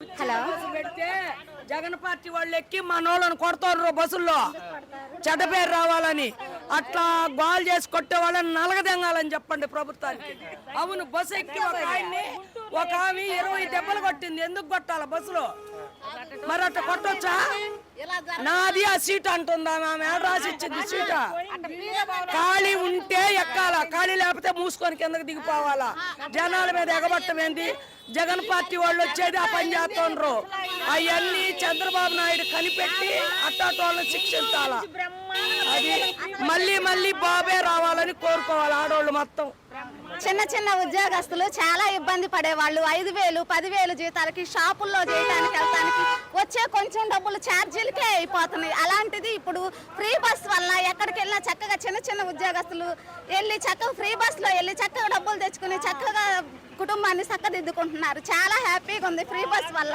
Hello. పెడితే Jagan party వాళ్ళు ఎక్కి మనోళ్ళని కొడతారు బస్సుల్లో. చెడ్డ పేరు రావాలని. అట్లా గోల్ చేసి కొట్టే వాళ్ళని నలగదెంగాలని చెప్పండి ప్రభుత్వానికి. అవును బస్సు ఎక్కి ఒక ఆయన్ని ఒక ఆమె ఇరవై దెబ్బలు కొట్టింది. ఎందుకు కొట్టాల బస్సులో? మరి అట్లా కొట్టొచ్చా? నాది ఆ సీట్ అంటుందా? ఆమె ఏడ రాసి ఇచ్చింది సీట ఖాళీ ఎక్కాల ఖాళీ లేకపోతే మూసుకొని కిందకి దిగిపోవాలా? జనాల మీద ఎగబట్టం ఏంది జగన్ పార్టీ వాళ్ళు వచ్చేది ఆ పని చేస్తుండ్రు. అవన్నీ చంద్రబాబు నాయుడు కనిపెట్టి అట్టాటి వాళ్ళని శిక్షించాలా? అది మళ్ళీ మళ్ళీ బాబే రావాలని కోరుకోవాలి ఆడవాళ్ళు మొత్తం. చిన్న చిన్న ఉద్యోగస్తులు చాలా ఇబ్బంది పడేవాళ్ళు. ఐదు వేలు పదివేలు జీతాలకి షాపుల్లో చేయడానికి వెళ్తానికి వచ్చే కొంచెం డబ్బులు ఛార్జీలకే అయిపోతున్నాయి. అలాంటిది ఇప్పుడు ఫ్రీ బస్ వల్ల చక్కగా చిన్న చిన్న ఉద్యోగస్తులు వెళ్ళి చక్కగా ఫ్రీ బస్సులో వెళ్ళి చక్కగా డబ్బులు తెచ్చుకుని చక్కగా కుటుంబాన్ని చక్కదిద్దుకుంటున్నారు. చాలా హ్యాపీగా ఉంది ఫ్రీ బస్ వల్ల.